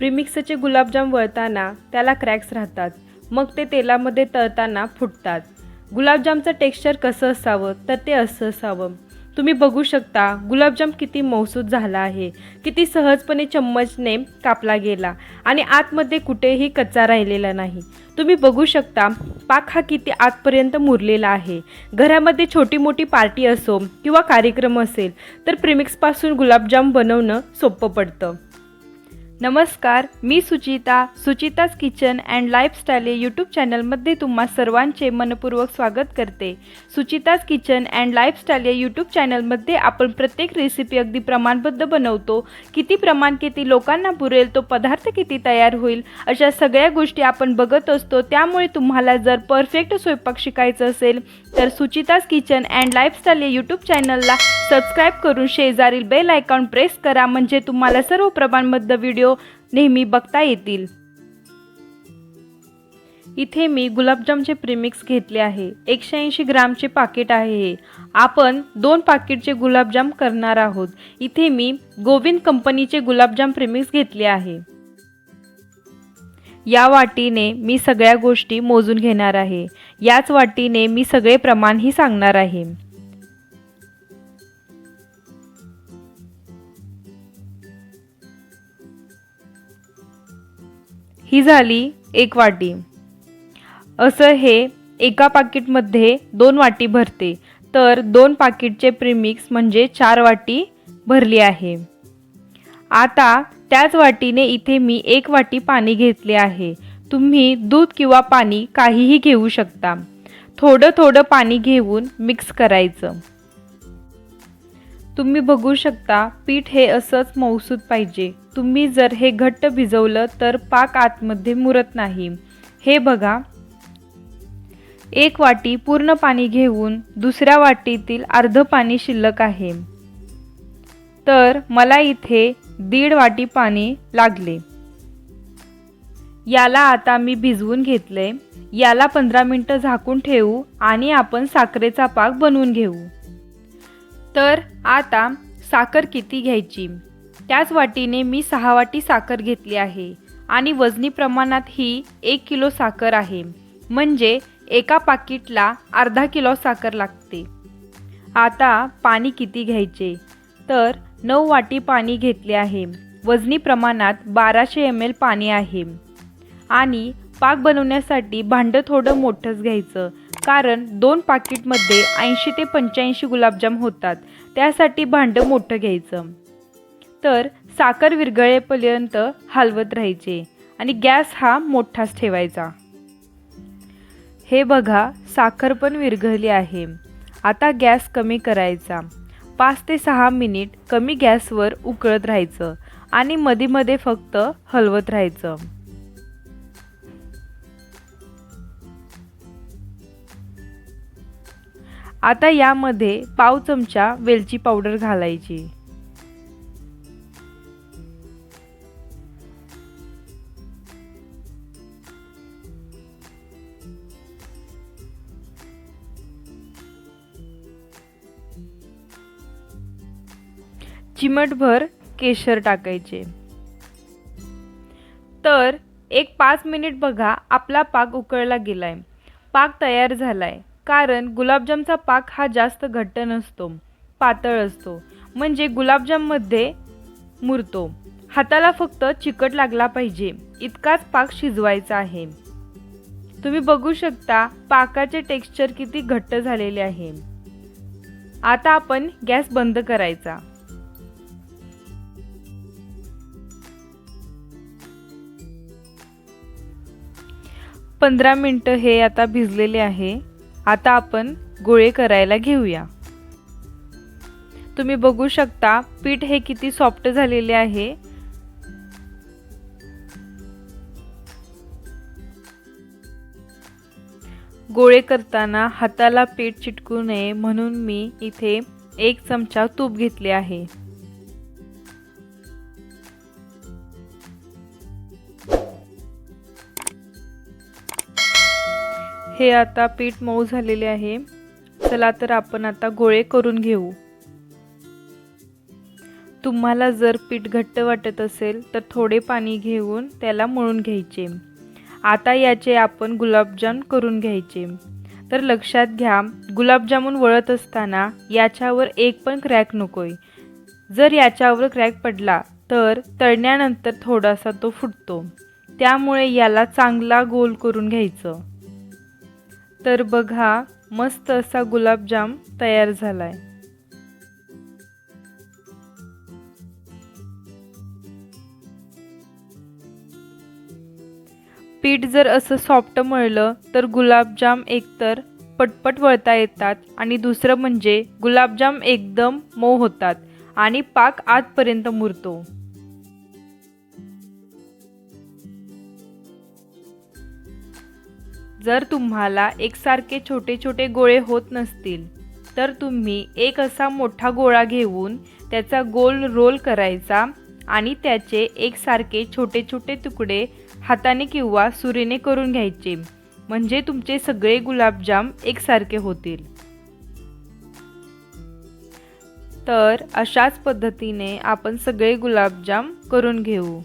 प्रीमिक्सचे गुलाबजाम वळताना त्याला क्रॅक्स राहतात. मग ते तेलामध्ये तळताना फुटतात. गुलाबजामचं टेक्स्चर कसं असावं तर ते असं असावं. तुम्ही बघू शकता गुलाबजाम किती मौसूद झाला आहे. किती सहजपणे चम्मचने कापला गेला आणि आतमध्ये कुठेही कच्चा राहिलेला नाही. तुम्ही बघू शकता पाक हा किती आतपर्यंत मुरलेला आहे. घरामध्ये छोटी मोठी पार्टी असो किंवा कार्यक्रम असेल तर प्रिमिक्सपासून गुलाबजाम बनवणं सोपं पडतं. नमस्कार मी Suchita Suchita's kitchen and lifestyle या यूट्यूब चॅनलमध्ये तुम्हा सर्वांचे मनपूर्वक स्वागत करते. सुचिताज किचन अँड लाईफस्टाईल या यूट्यूब चॅनलमध्ये आपण प्रत्येक रेसिपी अगदी प्रमाणबद्ध बनवतो. किती प्रमाण किती लोकांना पुरेल तो पदार्थ किती तयार होईल अशा सगळ्या गोष्टी आपण बघत असतो. त्यामुळे तुम्हाला जर परफेक्ट स्वयंपाक शिकायचं असेल तर सुचिताज किचन अँड लाईफस्टाईल या यूट्यूब चॅनलला सबस्क्राईब करून शेजारील बेल आयकॉन प्रेस करा. म्हणजे तुम्हाला सर्व प्रमाणबद्ध व्हिडिओ नेहमी बघता येतील. इथे मी गुलाबजामचे प्रिमिक्स घेतले आहे. एकशे ऐंशी ग्रामचे पाकिट आहे हे. आपण दोन पाकिटचे गुलाबजाम करणार आहोत. इथे मी गोविंद कंपनीचे गुलाबजाम प्रिमिक्स घेतले आहे. या वाटीने मी सगळ्या गोष्टी मोजून घेणार आहे. याच वाटीने मी सगळे प्रमाणही सांगणार आहे. ही झाली एक वाटी. असं हे एका पाकिटमध्ये दोन वाटी भरते. तर दोन पाकिटचे प्रीमिक्स म्हणजे चार वाटी भरली आहे. आता त्याच वाटीने इथे मी एक वाटी पाणी घेतले आहे. तुम्ही दूध किंवा पाणी काहीही घेऊ शकता. थोडं थोडं पाणी घेऊन मिक्स करायचं. तुम्ही बघू शकता पीठ हे असंच मौसूद पाहिजे. तुम्ही जर हे घट्ट भिजवलं तर पाक आतमध्ये मुरत नाही. हे बघा. एक वाटी पूर्ण पाणी घेऊन दुसऱ्या वाटीतील अर्ध पाणी शिल्लक आहे. तर मला इथे दीड वाटी पाणी लागले. याला आता मी भिजवून घेतले. याला पंधरा मिनटं झाकून ठेवू आणि आपण साखरेचा पाक बनवून घेऊ. तर आता साखर किती घ्यायची? त्याच वाटीने मी सहा वाटी साखर घेतली आहे आणि वजनी प्रमाणात ही एक किलो साखर आहे. म्हणजे एका पाकिटला अर्धा किलो साखर लागते. आता पाणी किती घ्यायचे? तर नऊ वाटी पाणी घेतले आहे. वजनी प्रमाणात बाराशे एम एल पाणी आहे. आणि पाक बनवण्यासाठी भांडं थोडं मोठंच घ्यायचं. कारण दोन पाकिटमध्ये ऐंशी ते पंच्याऐंशी गुलाबजाम होतात. त्यासाठी भांडं मोठं घ्यायचं. तर साखर विरघळेपर्यंत हलवत राहायचे आणि गॅस हा मोठाच ठेवायचा. हे बघा साखर पण विरघळली आहे. आता गॅस कमी करायचा. पाच ते सहा मिनिट कमी गॅसवर उकळत राहायचं आणि मध्येमध्ये फक्त हलवत राहायचं. आता यामध्ये पाव चमचा वेलची पावडर घालायची. चिमटभर केशर टाकायचे. तर एक पाच मिनिट बघा आपला पाक उकळला गेलाय. पाक तयार झालाय. कारण गुलाबजामचा पाक हा जास्त घट्ट नसतो पातळ असतो. म्हणजे गुलाबजाममध्ये मुरतो. हाताला फक्त चिकट लागला पाहिजे. इतकाच पाक शिजवायचा आहे. तुम्ही बघू शकता पाकाचे टेक्स्चर किती घट्ट झालेले आहे. आता आपण गॅस बंद करायचा. पंधरा मिनटं हे आता भिजलेले आहे. आता आपण गोळे करायला घेऊया. तुम्ही बघू शकता पीठ हे किती सॉफ्ट झालेले आहे. गोळे करताना हाताला पीठ चिटकू नये म्हणून मी इथे एक चमचा तूप घेतले आहे. हे आता पीठ मऊ झालेले आहे. चला तर आपण आता गोळे करून घेऊ. तुम्हाला जर पीठ घट्ट वाटत असेल तर थोडे पाणी घेऊन त्याला मळून घ्यायचे. आता याचे आपण गुलाबजाम करून घ्यायचे. तर लक्षात घ्या गुलाबजामून वळत असताना याच्यावर एक पण क्रॅक नकोय. जर याच्यावर क्रॅक पडला तर तळण्यानंतर थोडासा तो फुटतो. त्यामुळे याला चांगला गोल करून घ्यायचं. तर बघा मस्त असा गुलाबजाम तयार झालाय. पीठ जर असं सॉफ्ट मळलं तर गुलाबजाम एकतर पटपट वळता येतात आणि दुसरं म्हणजे गुलाबजाम एकदम मऊ होतात आणि पाक आतपर्यंत मुरतो. जर तुम्हाला एकसारखे छोटे छोटे गोळे होत नसतील तर तुम्ही एक असा मोठा गोळा घेऊन त्याचा गोल रोल करायचा आणि त्याचे एकसारखे छोटे छोटे तुकडे हाताने किंवा सुरीने करून घ्यायचे. म्हणजे तुमचे सगळे गुलाबजाम एकसारखे होतील. तर अशाच पद्धतीने आपण सगळे गुलाबजाम करून घेऊ.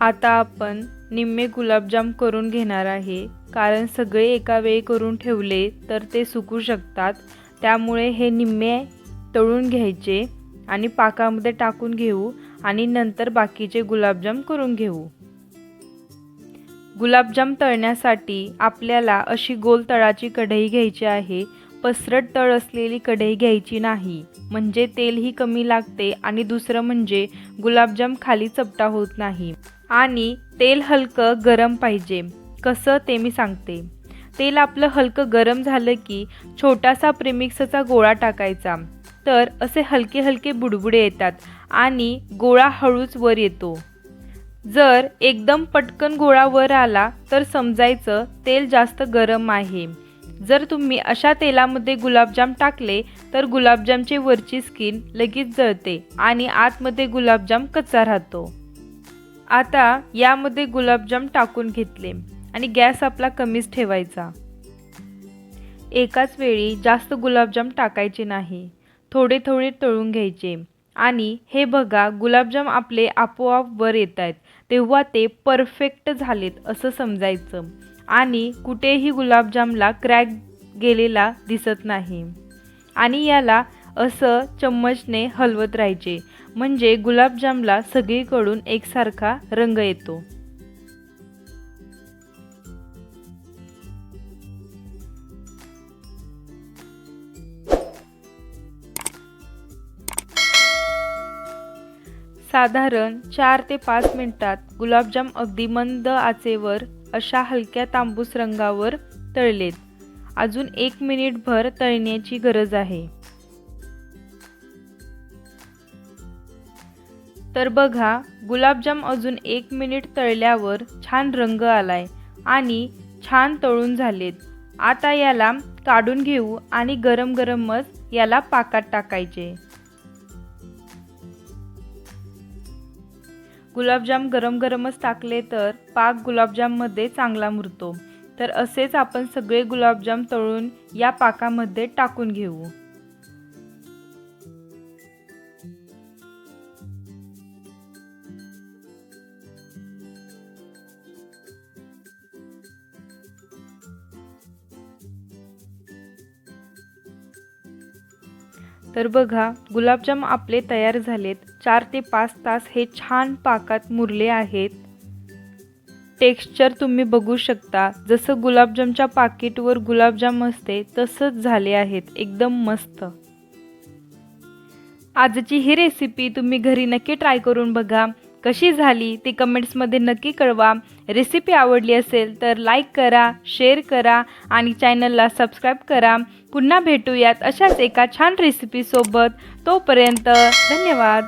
आता आपण निम्मे गुलाबजाम करून घेणार आहे. कारण सगळे एका वेळी करून ठेवले तर ते सुकू शकतात. त्यामुळे हे निम्मे तळून घ्यायचे आणि पाकामध्ये टाकून घेऊ आणि नंतर बाकीचे गुलाबजाम करून घेऊ. गुलाबजाम तळण्यासाठी आपल्याला अशी गोल तळाची कढई घ्यायची आहे. पसरट तळ असलेली कढई घ्यायची नाही. म्हणजे तेलही कमी लागते आणि दुसरं म्हणजे गुलाबजाम खाली चपटा होत नाही. आणि तेल हलकं गरम पाहिजे. कसं ते मी सांगते. तेल आपलं हलकं गरम झालं की छोटासा प्रेमिक्सचा गोळा टाकायचा. तर असे हलके हलके बुडबुडे येतात आणि गोळा हळूच वर येतो. जर एकदम पटकन गोळा वर आला तर समजायचं तेल जास्त गरम आहे. जर तुम्ही अशा तेलामध्ये गुलाबजाम टाकले तर गुलाबजामची वरची स्किन लगेच जळते आणि आतमध्ये गुलाबजाम कच्चा राहतो. आता यामध्ये गुलाबजाम टाकून घेतले आणि गॅस आपला कमीच ठेवायचा. एकाच वेळी जास्त गुलाबजाम टाकायचे नाही. थोडे थोडे तळून घ्यायचे. आणि हे बघा गुलाबजाम आपले आपोआप वर येत आहेत. तेव्हा ते परफेक्ट झालेत असं समजायचं. आणि कुठेही गुलाबजामला क्रॅक गेलेला दिसत नाही. आणि याला असं चम्मचने हलवत राहायचे. म्हणजे गुलाबजामला सगळीकडून एकसारखा रंग येतो. साधारण चार ते पाच मिनिटात गुलाबजाम अगदी मंद आचेवर अशा हलक्या तांबूस रंगावर तळलेत. अजून एक मिनिटभर तळण्याची गरज आहे. तर बघा गुलाबजाम अजून एक मिनिट तळल्यावर छान रंग आलाय आणि छान तळून झालेत. आता याला काढून घेऊ आणि गरम गरमच याला पाकात टाकायचे. गुलाबजाम गरम गरमच टाकले तर पाक गुलाबजाममध्ये चांगला मुरतो. तर असेच आपण सगळे गुलाबजाम तळून या पाकामध्ये टाकून घेऊ. तर बघा गुलाबजाम आपले तयार झालेत. चार ते पाच तास हे छान पाकात मुरले आहेत. टेक्स्चर तुम्ही बघू शकता. जसं गुलाबजामच्या पाकिटवर गुलाबजाम असते तसंच झाले आहेत. एकदम मस्त. आजची ही रेसिपी तुम्ही घरी नक्की ट्राय करून बघा. कशी झाली ती कमेंट्समध्ये नक्की कळवा. रेसिपी आवडली असेल तर लाईक करा शेअर करा आणि चॅनलला सबस्क्राईब करा. पुन्हा भेटूयात अशाच एका छान रेसिपीसोबत तोपर्यंत धन्यवाद.